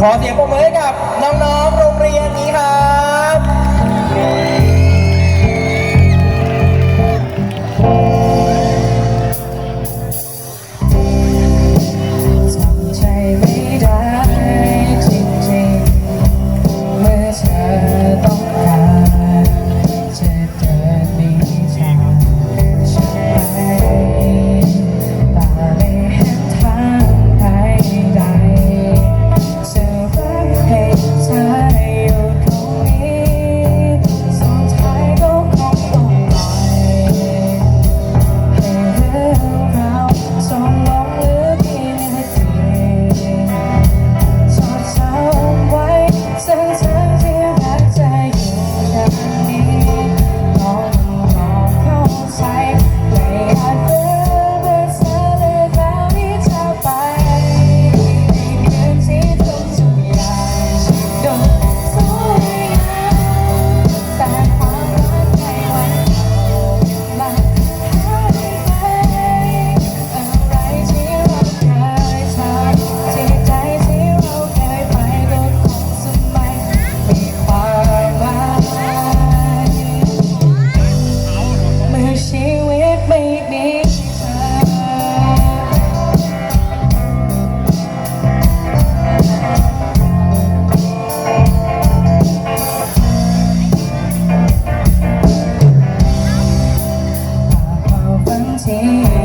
ขอเสียงปรบมือให้กับน้องๆ โรงเรียนนี้ there